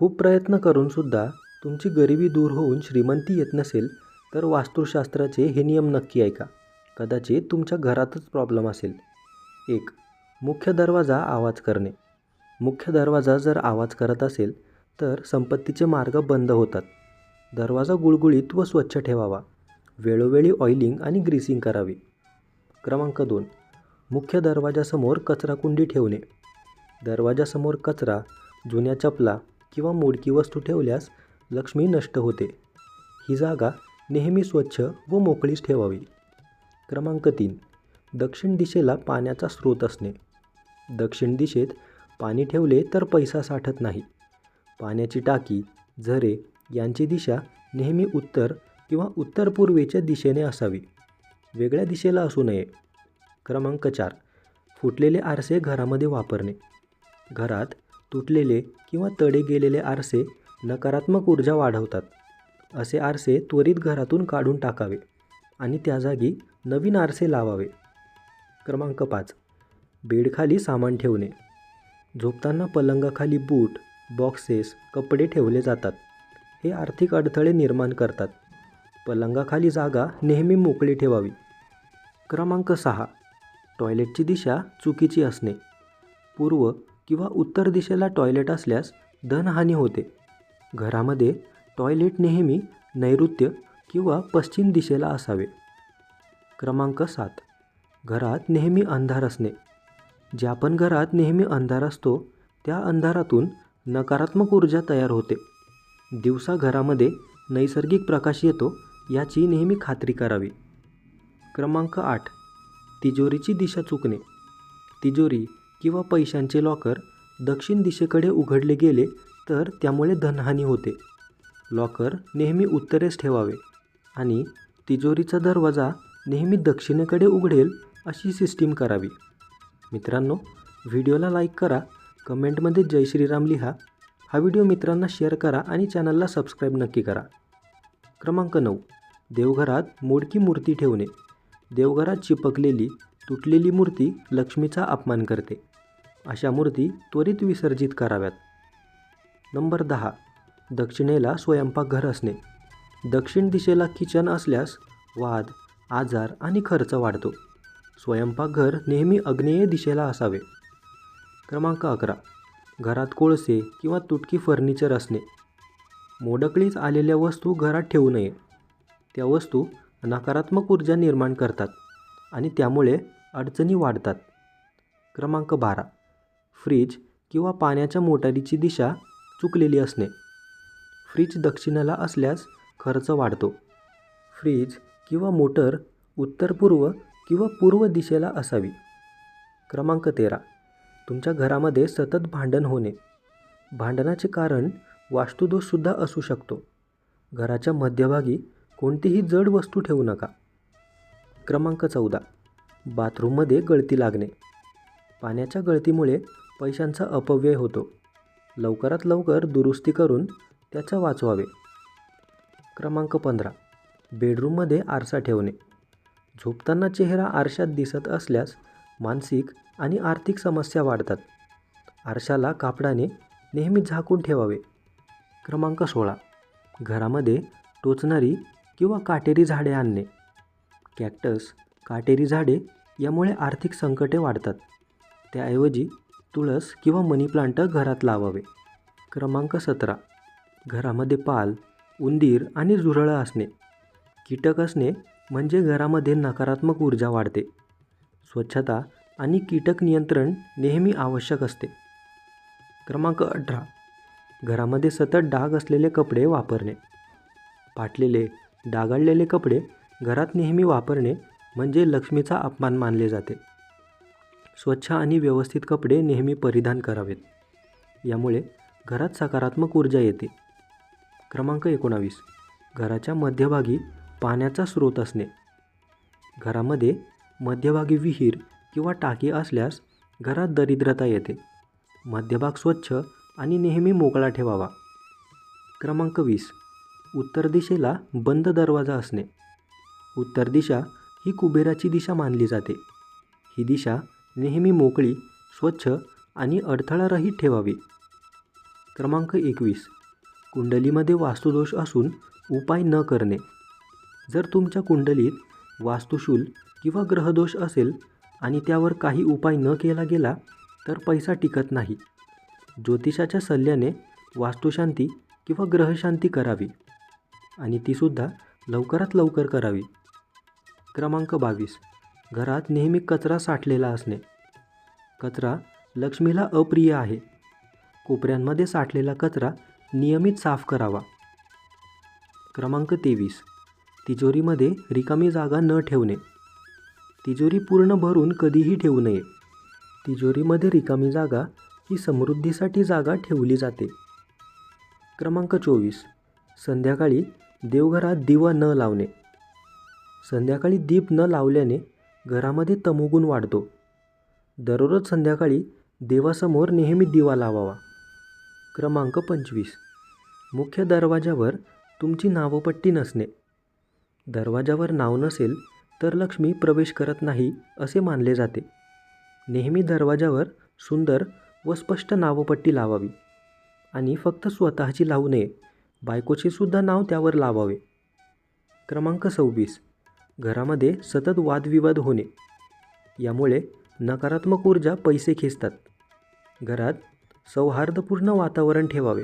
खूप प्रयत्न करूनसुद्धा तुमची गरिबी दूर होऊन श्रीमंती येत नसेल तर वास्तुशास्त्राचे हे नियम नक्की ऐका. कदाचित तुमच्या घरातच प्रॉब्लेम असेल. एक मुख्य दरवाजा आवाज करणे. मुख्य दरवाजा जर आवाज करत असेल तर संपत्तीचे मार्ग बंद होतात. दरवाजा गुळगुळीत व स्वच्छ ठेवावा. वेळोवेळी ऑइलिंग आणि ग्रीसिंग करावी. क्रमांक दोन मुख्य दरवाजासमोर कचराकुंडी ठेवणे. दरवाजासमोर कचरा जुन्या चपला किंवा मोडकी वस्तू ठेवल्यास लक्ष्मी नष्ट होते. ही जागा नेहमी स्वच्छ व मोकळीच ठेवावी. क्रमांक तीन. दक्षिण दिशेला पाण्याचा स्रोत असणे. दक्षिण दिशेत पाणी ठेवले तर पैसा साठत नाही. पाण्याची टाकी झरे यांची दिशा नेहमी उत्तर किंवा उत्तर पूर्वेच्या दिशेने असावी. वेगळ्या दिशेला असू नये. क्रमांक चार. फुटलेले आरसे घरामध्ये वापरणे. घरात तुटलेले किंवा तडे गेलेले आरसे नकारात्मक ऊर्जा वाढवतात. असे आरसे त्वरित घरातून काढून टाकावे आणि त्या जागी नवीन आरसे लावावे. क्रमांक पाच. बेडखाली सामान ठेवणे. झोपताना पलंगाखाली बूट बॉक्सेस कपडे ठेवले जातात. हे आर्थिक अडथळे निर्माण करतात. पलंगाखाली जागा नेहमी मोकळी ठेवावी. क्रमांक सहा. टॉयलेटची दिशा चुकीची असणे. पूर्व किंवा उत्तर दिशेला टॉयलेट असल्यास धनहानी होते. घरामध्ये टॉयलेट नेहमी नैऋत्य किंवा पश्चिम दिशेला असावे. क्रमांक सात. घरात नेहमी अंधार असणे. ज्या पण घरात नेहमी अंधार असतो त्या अंधारातून नकारात्मक ऊर्जा तयार होते. दिवसा घरामध्ये नैसर्गिक प्रकाश येतो याची नेहमी खात्री करावी. क्रमांक आठ. तिजोरीची दिशा चुकणे. तिजोरी किंवा पैशांचे लॉकर दक्षिण दिशेकडे उघडले गेले तर त्यामुळे धनहानी होते. लॉकर नेहमी उत्तरेस ठेवावे आणि तिजोरीचा दरवाजा नेहमी दक्षिणेकडे उघडेल अशी सिस्टीम करावी. मित्रांनो व्हिडिओला लाईक करा कमेंटमध्ये जय श्रीराम लिहा. हा व्हिडिओ मित्रांना शेअर करा आणि चॅनलला सबस्क्राईब नक्की करा. क्रमांक नऊ. देवघरात मोडकी मूर्ती ठेवणे. देवघरात चिपकलेली तुटलेली मूर्ती लक्ष्मीचा अपमान करते. अशा मूर्ती त्वरित विसर्जित कराव्यात. नंबर दहा. दक्षिणेला स्वयंपाकघर असणे. दक्षिण दिशेला किचन असल्यास वाद आजार आणि खर्च वाढतो. स्वयंपाकघर नेहमी आग्नेय दिशेला असावे. क्रमांक अकरा. घरात कोळसे किंवा तुटकी फर्निचर असणे. मोडकळीच आलेल्या वस्तू घरात ठेवू नये. त्या वस्तू नकारात्मक ऊर्जा निर्माण करतात आणि त्यामुळे अडचणी वाढतात. क्रमांक बारा. फ्रीज किंवा पाण्याच्या मोटारीची दिशा चुकलेली असणे. फ्रीज दक्षिणेला असल्यास खर्च वाढतो. फ्रीज किंवा मोटर उत्तर पूर्व किंवा पूर्व दिशेला असावी. क्रमांक तेरा. तुमच्या घरामध्ये सतत भांडण होणे. भांडणाचे कारण वास्तुदोषसुद्धा असू शकतो. घराच्या मध्यभागी कोणतीही जड वस्तू ठेवू नका. क्रमांक चौदा. बाथरूममध्ये गळती लागणे. पाण्याच्या गळतीमुळे पैशांचा अपव्यय होतो. लवकरात लवकर दुरुस्ती करून त्याचा वाचवावे. क्रमांक पंधरा. बेडरूममध्ये आरसा ठेवणे. झोपताना चेहरा आरशात दिसत असल्यास मानसिक आणि आर्थिक समस्या वाढतात. आरशाला कापडाने नेहमी झाकून ठेवावे. क्रमांक सोळा. घरामध्ये टोचणारी किंवा काटेरी झाडे आणणे. कॅक्टस काटेरी झाडे यामुळे आर्थिक संकटे वाढतात. त्याऐवजी तुळस किंवा मनी प्लांट घरात लावावे. क्रमांक सतरा. घरामध्ये पाल उंदीर आणि झुरळं असणे. कीटक असणे म्हणजे घरामध्ये नकारात्मक ऊर्जा वाढते. स्वच्छता आणि कीटक नियंत्रण नेहमी आवश्यक असते. क्रमांक अठरा. घरामध्ये सतत डाग असलेले कपडे वापरणे. फाटलेले डागाळलेले कपडे घरात नेहमी वापरणे म्हणजे लक्ष्मीचा अपमान मानले जाते. स्वच्छ आणि व्यवस्थित कपडे नेहमी परिधान करावेत. यामुळे घरात सकारात्मक ऊर्जा येते. क्रमांक एकोणावीस. घराच्या मध्यभागी पाण्याचा स्रोत असणे. घरामध्ये मध्यभागी विहीर किंवा टाकी असल्यास घरात दरिद्रता येते. मध्यभाग स्वच्छ आणि नेहमी मोकळा ठेवावा. क्रमांक वीस. उत्तर दिशेला बंद दरवाजा असणे. उत्तर दिशा ही कुबेराची दिशा मानली जाते. ही दिशा नेहमी मोकळी स्वच्छ आणि अडथळारहित ठेवावी. क्रमांक एकवीस. कुंडलीमध्ये वास्तुदोष असून उपाय न करणे. जर तुमच्या कुंडलीत वास्तुशूल किंवा ग्रहदोष असेल आणि त्यावर काही उपाय न केला गेला तर पैसा टिकत नाही. ज्योतिषाच्या सल्ल्याने वास्तुशांती किंवा ग्रहशांती करावी आणि तीसुद्धा लवकरात लवकर करावी. क्रमांक बावीस. घरात नेहमी कचरा साठलेला असणे. कचरा लक्ष्मीला अप्रिय आहे. कोपऱ्यांमध्ये साठलेला कचरा नियमित साफ करावा. क्रमांक तेवीस. तिजोरीमध्ये रिकामी जागा न ठेवणे. तिजोरी पूर्ण भरून कधीही ठेवू नये. तिजोरीमध्ये रिकामी जागा ही समृद्धीसाठी जागा ठेवली जाते. क्रमांक चोवीस. संध्याकाळी देवघरात दिवा न लावणे. संध्याकाळी दीप न लावल्याने घरामध्ये तमोगुण वाढतो. दररोज संध्याकाळी देवासमोर नेहमी दिवा लावावा. क्रमांक पंचवीस. मुख्य दरवाजावर तुमची नावपट्टी नसणे. दरवाजावर नाव नसेल तर लक्ष्मी प्रवेश करत नाही असे मानले जाते. नेहमी दरवाजावर सुंदर व स्पष्ट नावपट्टी लावावी आणि फक्त स्वतःची लावू नये बायकोचे सुद्धा नाव त्यावर लावावे. क्रमांक सव्वीस. घरामध्ये सतत वादविवाद होणे. यामुळे नकारात्मक ऊर्जा पैसे खेचतात. घरात सौहार्दपूर्ण वातावरण ठेवावे.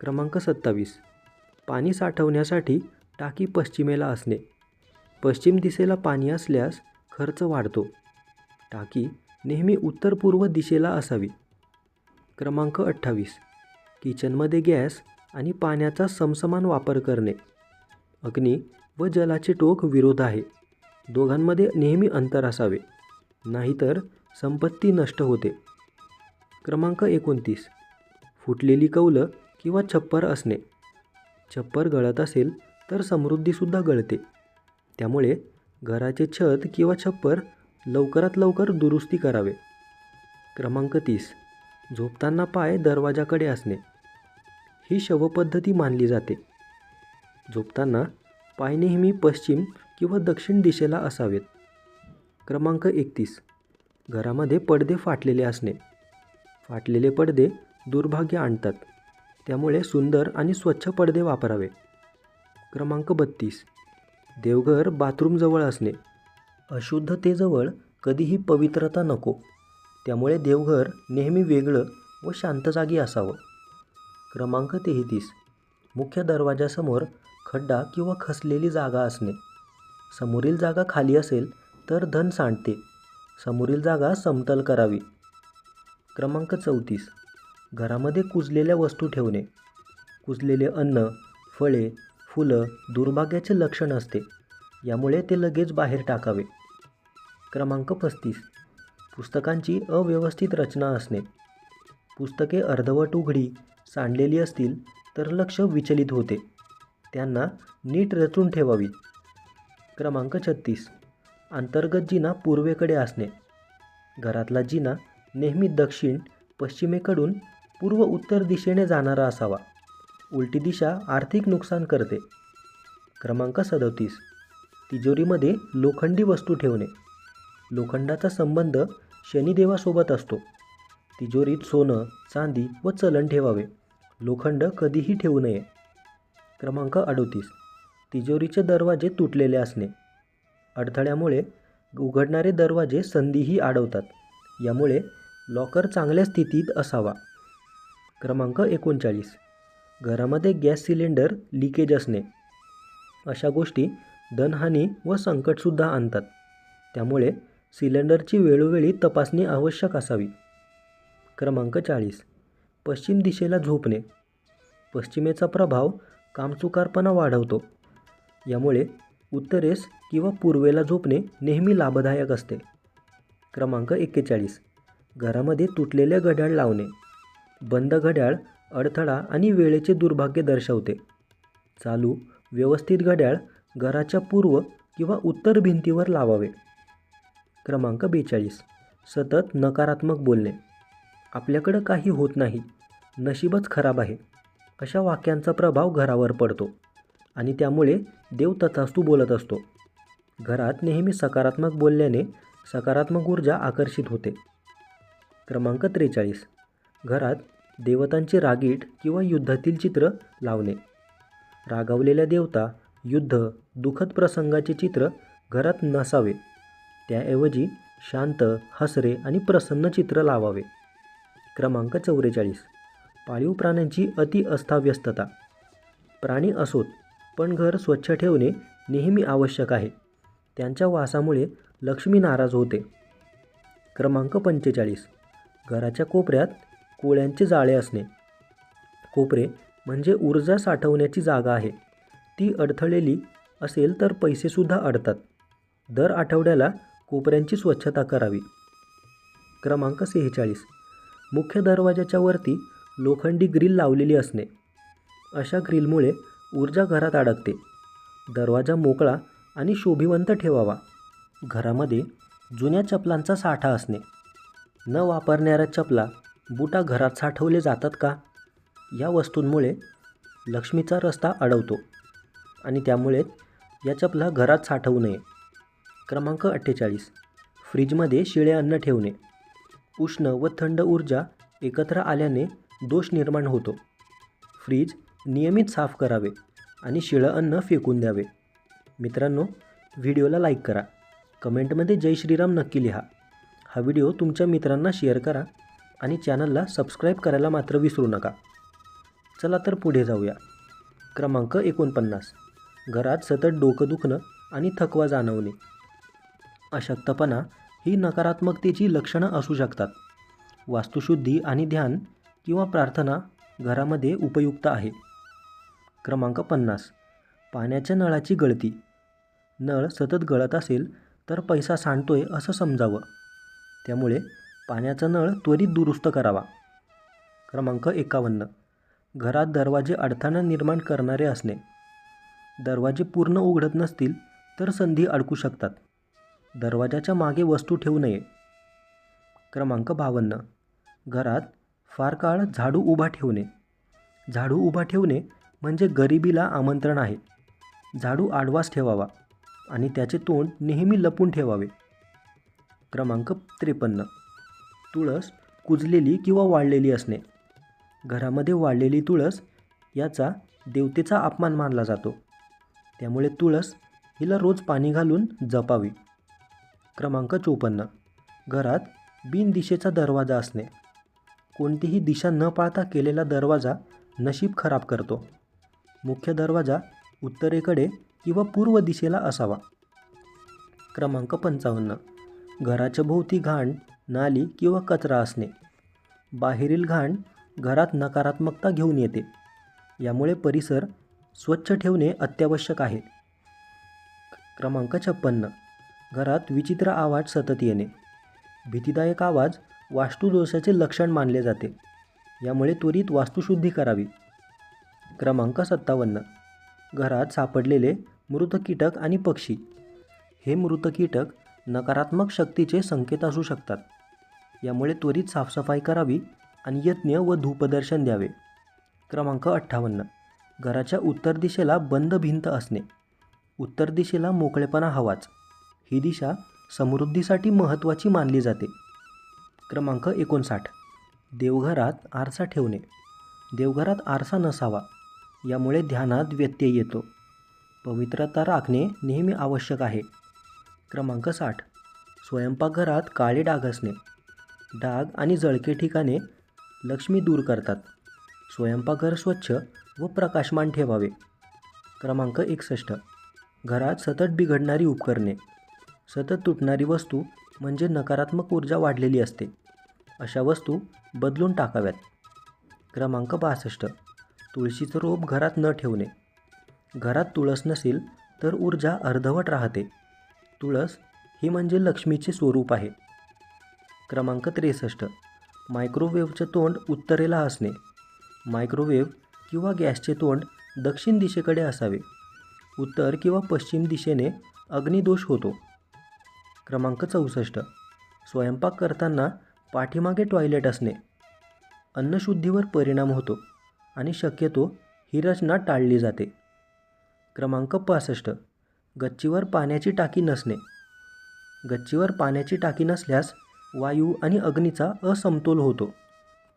क्रमांक सत्तावीस. पाणी साठवण्यासाठी टाकी पश्चिमेला असणे. पश्चिम दिशेला पाणी असल्यास खर्च वाढतो. टाकी नेहमी उत्तर पूर्व दिशेला असावी. क्रमांक अठ्ठावीस. किचनमध्ये गॅस आणि पाण्याचा समसमान वापर करणे. अग्नी व जलाचे टोक विरोध आहे. दोघांमध्ये नेहमी अंतर असावे. नाहीतर संपत्ती नष्ट होते. क्रमांक एकोणतीस. फुटलेली कौलं किंवा छप्पर असणे. छप्पर गळत असेल तर समृद्धीसुद्धा गळते. त्यामुळे घराचे छत किंवा छप्पर लवकरात लवकर दुरुस्ती करावे. क्रमांक तीस. झोपताना पाय दरवाजाकडे असणे. ही शवपद्धती मानली जाते. झोपताना पाय नेहमी पश्चिम किंवा दक्षिण दिशेला असावेत. क्रमांक एकतीस. घरामध्ये पडदे फाटलेले असणे. फाटलेले पडदे दुर्भाग्य आणतात. त्यामुळे सुंदर आणि स्वच्छ पडदे वापरावे. क्रमांक बत्तीस. देवघर बाथरूमजवळ असणे. अशुद्धतेजवळ कधीही पवित्रता नको. त्यामुळे देवघर नेहमी वेगळं व शांत जागी असावं. क्रमांक तेहतीस. मुख्य दरवाजासमोर खड्डा किंवा खसलेली जागा असणे. समोरील जागा खाली असेल तर धन सांडते. समोरील जागा समतल करावी. क्रमांक चौतीस. घरामध्ये कुजलेल्या वस्तू ठेवणे. कुजलेले अन्न फळे फुलं दुर्भाग्याचे लक्षण असते. यामुळे ते लगेच बाहेर टाकावे. क्रमांक पस्तीस. पुस्तकांची अव्यवस्थित रचना असणे. पुस्तके अर्धवट उघडी सांडलेली असतील तर लक्ष विचलित होते. त्यांना नीट रचून ठेवावी. क्रमांक छत्तीस. अंतर्गत जिना पूर्वेकडे असणे. घरातला जिना नेहमी दक्षिण पश्चिमेकडून पूर्व उत्तर दिशेने जाणारा असावा. उलटी दिशा आर्थिक नुकसान करते. क्रमांक सदतीस. तिजोरीमध्ये लोखंडी वस्तू ठेवणे. लोखंडाचा संबंध शनिदेवासोबत असतो. तिजोरीत सोनं चांदी व चलन ठेवावे. लोखंड कधीही ठेवू नये. क्रमांक अडोतीस. तिजोरीचे दरवाजे तुटलेले असणे. अडथळ्यामुळे उघडणारे दरवाजे संधीही अडवतात यामुळे लॉकर चांगल्या स्थितीत असावा. क्रमांक एकोणचाळीस. घरामध्ये गॅस सिलेंडर लिकेज असणे. अशा गोष्टी धनहानी व संकटसुद्धा आणतात. त्यामुळे सिलेंडरची वेळोवेळी तपासणी आवश्यक असावी. क्रमांक चाळीस. पश्चिम दिशेला झोपणे. पश्चिमेचा प्रभाव कामचुकारपणा वाढवतो. यामुळे उत्तरेस किंवा पूर्वेला झोपणे नेहमी लाभदायक असते. क्रमांक एक्केचाळीस. घरामध्ये तुटलेले घड्याळ लावणे. बंद घड्याळ अडथळा आणि वेळेचे दुर्भाग्य दर्शवते. चालू व्यवस्थित घड्याळ घराच्या पूर्व किंवा उत्तर भिंतीवर लावावे. क्रमांक बेचाळीस. सतत नकारात्मक बोलणे. आपल्याकडं काही होत नाही. नशीबच खराब आहे. अशा वाक्यांचा प्रभाव घरावर पडतो. आणि त्यामुळे देव तथास्तू बोलत असतो. घरात नेहमी सकारात्मक बोलल्याने सकारात्मक ऊर्जा आकर्षित होते. क्रमांक त्रेचाळीस. घरात देवतांचे रागीट किंवा युद्धातील चित्र लावणे. रागावलेल्या देवता युद्ध दुःखद प्रसंगाचे चित्र घरात नसावे. त्याऐवजी शांत हसरे आणि प्रसन्न चित्र लावावे. क्रमांक चौवेचाळीस. पाळीव प्राण्यांची अति अस्ताव्यस्तता प्राणी असोत. पण घर स्वच्छ ठेवणे नेहमी आवश्यक आहे. त्यांच्या वासामुळे लक्ष्मी नाराज होते. क्रमांक पंचेचाळीस. घराच्या कोपऱ्यात कोळ्यांचे जाळे असणे. कोपरे म्हणजे ऊर्जा साठवण्याची जागा आहे. ती अडथळलेली असेल तर पैसेसुद्धा अडतात. दर आठवड्याला कोपऱ्यांची स्वच्छता करावी. क्रमांक सेहेचाळीस. मुख्य दरवाजाच्या वरती लोखंडी ग्रिल लावलेली असणे. अशा ग्रिलमुळे ऊर्जा घरात अडकते. दरवाजा मोकळा आणि शोभिवंत ठेवावा. घरामध्ये जुन्या चपलांचा साठा असणे. न वापरणाऱ्या चपला बुटा घरात साठवले जातात का? या वस्तूंमुळे लक्ष्मीचा रस्ता अडवतो आणि त्यामुळे या चपला घरात साठवू नये. क्रमांक अठ्ठेचाळीस. फ्रीजमध्ये शिळे अन्न ठेवणे. उष्ण व थंड ऊर्जा एकत्र आल्याने दोष निर्माण होतो. फ्रीज नियमित साफ करावे आणि शिळं अन्न फेकून द्यावे. मित्रांनो व्हिडिओला लाईक करा. कमेंटमध्ये जय श्रीराम नक्की लिहा. हा व्हिडिओ तुमच्या मित्रांना शेअर करा आणि चॅनलला सबस्क्राईब करायला मात्र विसरू नका. चला तर पुढे जाऊया. क्रमांक एकोणपन्नास. घरात सतत डोकं दुखणं आणि थकवा जाणवणे. अशक्तपणा ही नकारात्मकतेची लक्षणं असू शकतात. वास्तुशुद्धी आणि ध्यान किंवा प्रार्थना घरामध्ये उपयुक्त आहे. क्रमांक पन्नास. पाण्याच्या नळाची गळती. नळ सतत गळत असेल तर पैसा सांडतोय असं समजावं. त्यामुळे पाण्याचा नळ त्वरित दुरुस्त करावा. क्रमांक एकावन्न. घरात दरवाजे अडथळा निर्माण करणारे असणे. दरवाजे पूर्ण उघडत नसतील तर संधी अडकू शकतात. दरवाजाच्या मागे वस्तू ठेवू नये. क्रमांक बावन्न. घरात फार काळ झाडू उभा ठेवणे. झाडू उभा ठेवणे म्हणजे गरिबीला आमंत्रण आहे. झाडू आडवास ठेवावा आणि त्याचे तोंड नेहमी लपून ठेवावे. क्रमांक त्रेपन्न. तुळस कुजलेली किंवा वाळलेली असणे. घरामध्ये वाळलेली तुळस याचा देवतेचा अपमान मानला जातो. त्यामुळे तुळस हिला रोज पाणी घालून जपावी. क्रमांक चोपन्न. घरात बिनदिशेचा दरवाजा असणे. कोणतीही दिशा न पाळता केलेला दरवाजा नशीब खराब करतो. मुख्य दरवाजा उत्तरेकडे किंवा पूर्व दिशेला असावा. क्रमांक पंचावन्न. घराच्या भोवती घाण नाली किंवा कचरा असणे. बाहेरील घाण घरात नकारात्मकता घेऊन येते. यामुळे परिसर स्वच्छ ठेवणे अत्यावश्यक आहे. क्रमांक छप्पन्न. घरात विचित्र आवाज सतत येणे. भीतीदायक आवाज वास्तुदोषाचे लक्षण मानले जाते. यामुळे त्वरित वास्तुशुद्धी करावी. क्रमांक सत्तावन्न. घरात सापडलेले मृत कीटक आणि पक्षी. हे मृत कीटक नकारात्मक शक्तीचे संकेत असू शकतात. यामुळे त्वरित साफसफाई करावी आणि यज्ञ व धूपदर्शन द्यावे. क्रमांक अठ्ठावन्न. घराच्या उत्तर दिशेला बंद भिंत असणे. उत्तर दिशेला मोकळेपणा हवाच. ही दिशा समृद्धीसाठी महत्त्वाची मानली जाते. क्रमांक एकोणसाठ. देवघरात आरसा ठेवणे. देवघरात आरसा नसावा. यामुळे ध्यानात व्यत्यय येतो. पवित्रता राखणे नेहमी आवश्यक आहे. क्रमांक साठ. स्वयंपाकघरात काळे डाग असणे. डाग आणि जळके ठिकाणे लक्ष्मी दूर करतात. स्वयंपाकघर स्वच्छ व प्रकाशमान ठेवावे. क्रमांक एकसष्ट. घरात सतत बिघडणारी उपकरणे. सतत तुटणारी वस्तू म्हणजे नकारात्मक ऊर्जा वाढलेली असते. अशा वस्तू बदलून टाकाव्यात. क्रमांक बासष्ट. तुळशीचं रोप घरात न ठेवणे. घरात तुळस नसेल तर ऊर्जा अर्धवट राहते. तुळस ही म्हणजे लक्ष्मीचे स्वरूप आहे. क्रमांक त्रेसष्ट. मायक्रोवेव्हचे तोंड उत्तरेला असणे. मायक्रोवेव्ह किंवा गॅसचे तोंड दक्षिण दिशेकडे असावे. उत्तर किंवा पश्चिम दिशेने अग्निदोष होतो. क्रमांक चौसष्ट. स्वयंपाक करताना पाठीमागे टॉयलेट असणे. अन्नशुद्धीवर परिणाम होतो. आणि शक्यतो ही रचना टाळली जाते. क्रमांक पासष्ट. गच्चीवर पाण्याची टाकी नसणे. गच्चीवर पाण्याची टाकी नसल्यास वायू आणि अग्नीचा असमतोल होतो.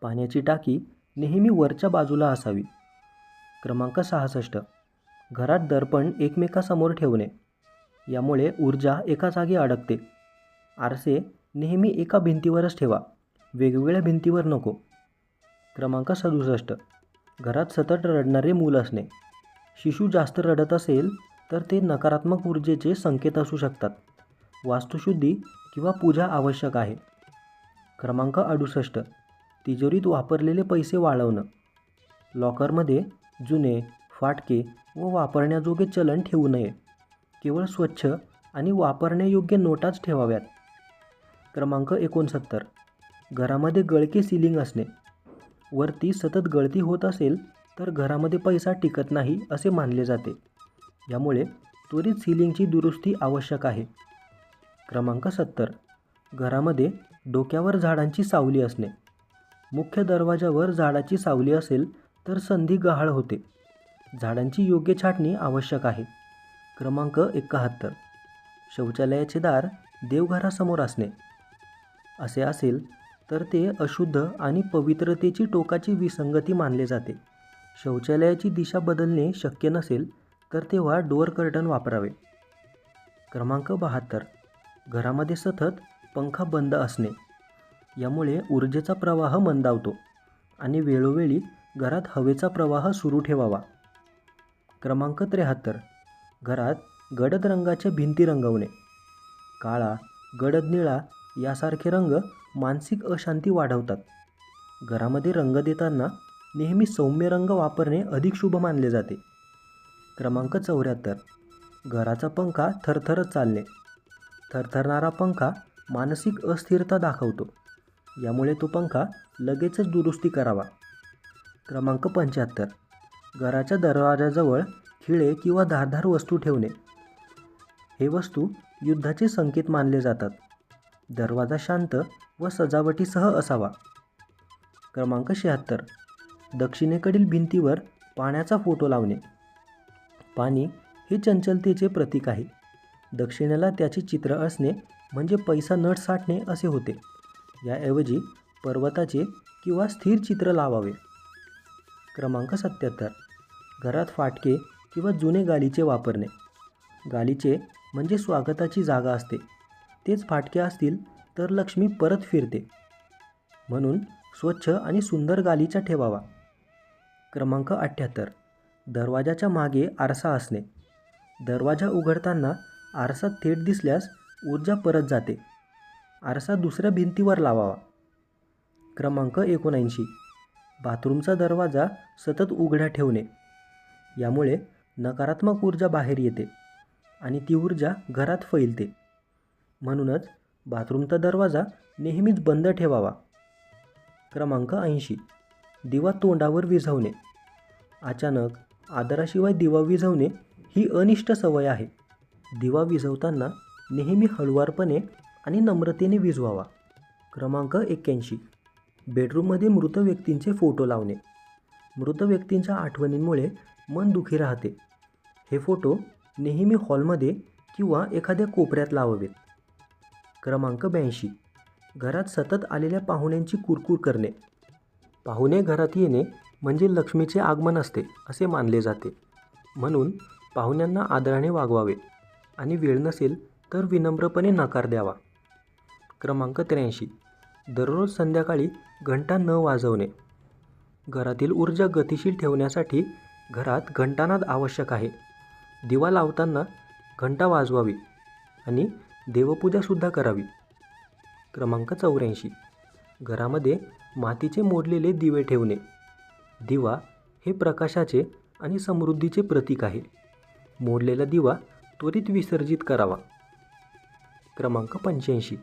पाण्याची टाकी नेहमी वरच्या बाजूला असावी. क्रमांक सहासष्ट. घरात दर्पण एकमेकासमोर ठेवणे. यामुळे ऊर्जा एका जागी अडकते. आरसे नेहमी एका भिंतीवरच ठेवा. वेगवेगळ्या भिंतीवर नको. क्रमांक सदुसष्ट. घरात सतत रडणारे मूल असणे. शिशू जास्त रडत असेल तर ते नकारात्मक ऊर्जेचे संकेत असू शकतात. वास्तुशुद्धी किंवा पूजा आवश्यक आहे. क्रमांक अडुसष्ट. तिजोरीत वापरलेले पैसे वाळवणं लॉकरमध्ये जुने फाटके व वापरण्याजोगे चलन ठेवू नये. केवळ स्वच्छ आणि वापरण्यायोग्य नोटाच ठेवाव्यात. क्रमांक एकोणसत्तर. घरामध्ये गळके सिलिंग असणे. वरती सतत गळती होत असेल तर घरामध्ये पैसा टिकत नाही असे मानले जाते. यामुळे त्वरित सिलिंगची दुरुस्ती आवश्यक आहे. क्रमांक सत्तर. घरामध्ये डोक्यावर झाडांची सावली असणे. मुख्य दरवाजावर झाडाची सावली असेल तर संधी गहाळ होते. झाडांची योग्य छाटणी आवश्यक आहे. क्रमांक एकाहत्तर. शौचालयाचे दार देवघरासमोर असणे. असे असेल तर ते अशुद्ध आणि पवित्रतेची टोकाची विसंगती मानले जाते. शौचालयाची दिशा बदलणे शक्य नसेल तर तेव्हा डोअर कर्टन वापरावे. क्रमांक बहात्तर. घरामध्ये सतत पंखा बंद असणे. यामुळे ऊर्जेचा प्रवाह मंदावतो आणि वेळोवेळी घरात हवेचा प्रवाह सुरू ठेवावा. क्रमांक त्र्याहत्तर. घरात गडद रंगाच्या भिंती रंगवणे. काळा गडद निळा यासारखे रंग मानसिक अशांती वाढवतात. घरामध्ये रंग देताना नेहमी सौम्य रंग वापरणे अधिक शुभ मानले जाते. क्रमांक चौऱ्याहत्तर. घराचा पंखा थरथरत चालणे. थरथरणारा पंखा मानसिक अस्थिरता दाखवतो. यामुळे तो पंखा लगेचच दुरुस्ती करावा. क्रमांक पंच्याहत्तर. घराच्या दरवाजाजवळ खिळे किंवा धारधार वस्तू ठेवणे. हे वस्तू युद्धाचे संकेत मानले जातात. दरवाजा शांत व सजावटीसह असावा. क्रमांक शहात्तर. दक्षिणेकडील भिंतीवर पाण्याचा फोटो लावणे. पाणी हे चंचलतेचे प्रतीक आहे. दक्षिणेला त्याचे चित्र असणे म्हणजे पैसा नट साठणे असे होते. याऐवजी पर्वताचे किंवा स्थिर चित्र लावावे. क्रमांक सत्याहत्तर. घरात फाटके किंवा जुने गालीचे वापरणे. गालीचे म्हणजे स्वागताची जागा असते. तेच फाटके असतील तर लक्ष्मी परत फिरते. म्हणून स्वच्छ आणि सुंदर गालीचा ठेवावा. क्रमांक अठ्ठ्याहत्तर दरवाजाच्या मागे आरसा असणे. दरवाजा उघडताना आरसा थेट दिसल्यास ऊर्जा परत जाते. आरसा दुसऱ्या भिंतीवर लावावा. क्रमांक एकोणऐंशी. बाथरूमचा दरवाजा सतत उघड्या ठेवणे. यामुळे नकारात्मक ऊर्जा बाहेर येते आणि ती ऊर्जा घरात फैलते. म्हणूनच बाथरूमचा दरवाजा नेहमीच बंद ठेवावा. क्रमांक ऐंशी. दिवा तोंडावर विझवणे. अचानक आदराशिवाय दिवा विझवणे ही अनिष्ट सवय आहे. दिवा विझवताना नेहमी हळुवारपणे आणि नम्रतेने विझवावा. क्रमांक एक्क्याऐंशी. बेडरूममध्ये मृत व्यक्तींचे फोटो लावणे. मृत व्यक्तींच्या आठवणींमुळे मन दुखी राहते. हे फोटो नेहमी हॉलमध्ये किंवा एखाद्या कोपऱ्यात लावावेत. क्रमांक ब्याऐंशी. घरात सतत आलेल्या पाहुण्यांची कुरकुर करणे. पाहुणे घरात येणे म्हणजे लक्ष्मीचे आगमन असते असे मानले जाते. म्हणून पाहुण्यांना आदराने वागवावे आणि वेळ नसेल तर विनम्रपणे नकार द्यावा. क्रमांक त्र्याऐंशी. दररोज संध्याकाळी घंटा न वाजवणे. घरातील ऊर्जा गतिशील ठेवण्यासाठी घरात घंटानाद आवश्यक आहे. दिवा लावताना घंटा वाजवावी आणि देवपूजासुद्धा करावी. क्रमांक चौऱ्याऐंशी. घरामध्ये मातीचे मोडलेले दिवे ठेवणे. दिवा हे प्रकाशाचे आणि समृद्धीचे प्रतीक आहे. मोडलेला दिवा त्वरित विसर्जित करावा. क्रमांक पंच्याऐंशी.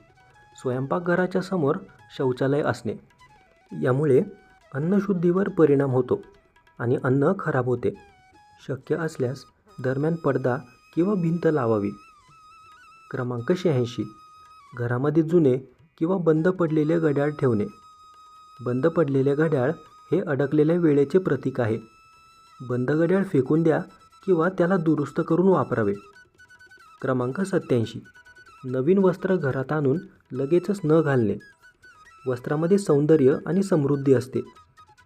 स्वयंपाकघराच्या समोर शौचालय असणे. यामुळे अन्नशुद्धीवर परिणाम होतो आणि अन्न खराब होते. शक्य असल्यास दरम्यान पडदा किंवा भिंत लावावी. क्रमांक शहाऐंशी. घरामध्ये जुने किंवा बंद पडलेले घड्याळ ठेवणे. बंद पडलेले घड्याळ हे अडकलेल्या वेळेचे प्रतीक आहे. बंद घड्याळ फेकून द्या किंवा त्याला दुरुस्त करून वापरावे. क्रमांक सत्याऐंशी नवीन वस्त्र घरात आणून लगेचच न घालणे. वस्त्रामध्ये सौंदर्य आणि समृद्धी असते.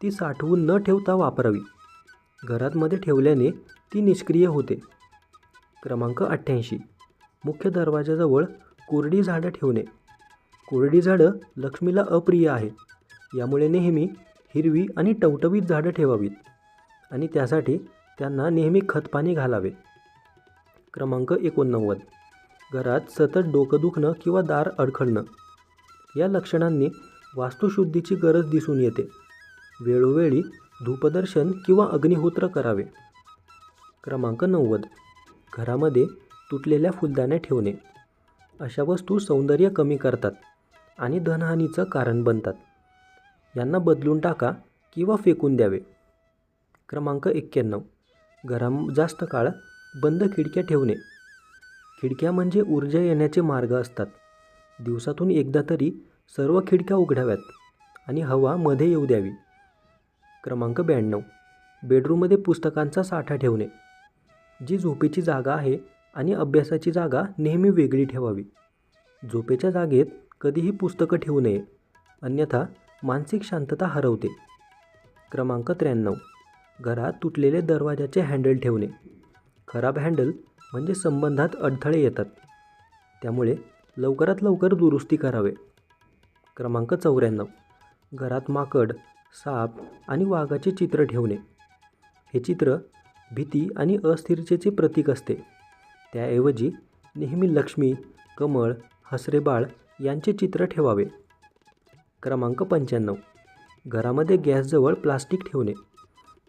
ती साठवून न ठेवता वापरावी. घरातमध्ये ठेवल्याने ती निष्क्रिय होते. क्रमांक अठ्ठ्याऐंशी. मुख्य दरवाजाजवळ कोरडी झाडं ठेवणे. कोरडी झाडं लक्ष्मीला अप्रिय आहे यामुळे नेहमी हिरवी आणि टवटवीत झाडं ठेवावीत आणि त्यासाठी त्यांना नेहमी खतपाणी घालावे. क्रमांक एकोणनव्वद. घरात सतत डोकं दुखणं किंवा दार अडखळणं. या लक्षणांनी वास्तुशुद्धीची गरज दिसून येते. वेळोवेळी धूपदर्शन किंवा अग्निहोत्र करावे. क्रमांक नव्वद. घरामध्ये तुटलेल्या फुलदाण्या ठेवणे. अशा वस्तू सौंदर्य कमी करतात आणि धनहानीचं कारण बनतात. यांना बदलून टाका किंवा फेकून द्यावे. क्रमांक एक्क्याण्णव. घराम जास्त काळ बंद खिडक्या ठेवणे. खिडक्या म्हणजे ऊर्जा येण्याचे मार्ग असतात. दिवसातून एकदा तरी सर्व खिडक्या उघडाव्यात आणि हवा मध्ये येऊ द्यावी. क्रमांक ब्याण्णव. बेडरूममध्ये पुस्तकांचा साठा ठेवणे. जी झोपेची जागा आहे आणि अभ्यासाची जागा नेहमी वेगळी ठेवावी. झोपेच्या जागेत कधीही पुस्तकं ठेवू नये. अन्यथा मानसिक शांतता हरवते. क्रमांक त्र्याण्णव. घरात तुटलेले दरवाजाचे हँडल ठेवणे. खराब हँडल म्हणजे संबंधात अडथळे येतात. त्यामुळे लवकरात लवकर दुरुस्ती करावे. क्रमांक चौऱ्याण्णव. घरात माकड साप आणि वाघाचे चित्र ठेवणे. हे चित्र भीती आणि अस्थिरतेचे प्रतीक असते. त्याऐवजी नेहमी लक्ष्मी कमळ हसरेबाळ यांचे चित्र ठेवावे. क्रमांक पंच्याण्णव. घरामध्ये गॅसजवळ प्लास्टिक ठेवणे.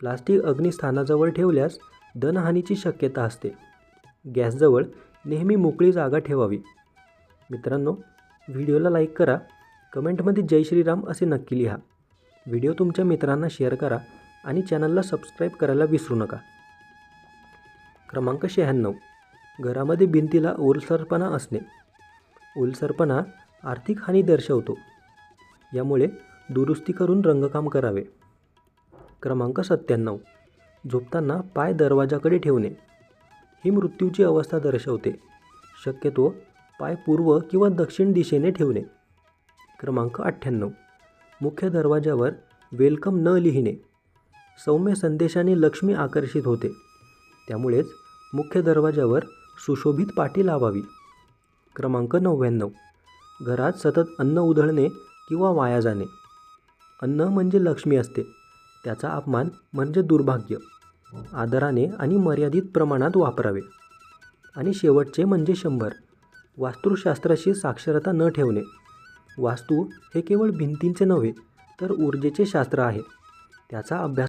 प्लास्टिक अग्निस्थानाजवळ ठेवल्यास धनहानीची शक्यता असते. गॅसजवळ नेहमी मोकळी जागा ठेवावी. मित्रांनो व्हिडिओला लाईक करा कमेंटमध्ये जय श्रीराम असे नक्की लिहा. व्हिडिओ तुमच्या मित्रांना शेअर करा आणि चॅनलला सबस्क्राईब करायला विसरू नका. क्रमांक शहाण्णव. घरामध्ये भिंतीला ओलसरपणा असणे. ओलसरपणा आर्थिक हानी दर्शवतो. यामुळे दुरुस्ती करून रंगकाम करावे. क्रमांक सत्त्याण्णव. झोपताना पाय दरवाजाकडे ठेवणे. ही मृत्यूची अवस्था दर्शवते. शक्यतो पाय पूर्व किंवा दक्षिण दिशेने ठेवणे. क्रमांक अठ्ठ्याण्णव. मुख्य दरवाजावर वेलकम न लिहिणे. सौम्य संदेशाने लक्ष्मी आकर्षित होते. त्यामुळेच मुख्य दरवाजावर सुशोभित पाटी लावावी. क्रमांक नव्याण्णव. घरात सतत अन्न उधळणे किंवा वाया जाणे. अन्न म्हणजे लक्ष्मी असते. त्याचा अपमान म्हणजे दुर्भाग्य. आदराने आणि मर्यादित प्रमाणात वापरावे. आणि शेवटचे म्हणजे शंभर. वास्तुशास्त्राशी साक्षरता न ठेवणे. वास्तू हे केवळ भिंतींचे नव्हे तर ऊर्जेचे शास्त्र आहे. त्याचा अभ्यास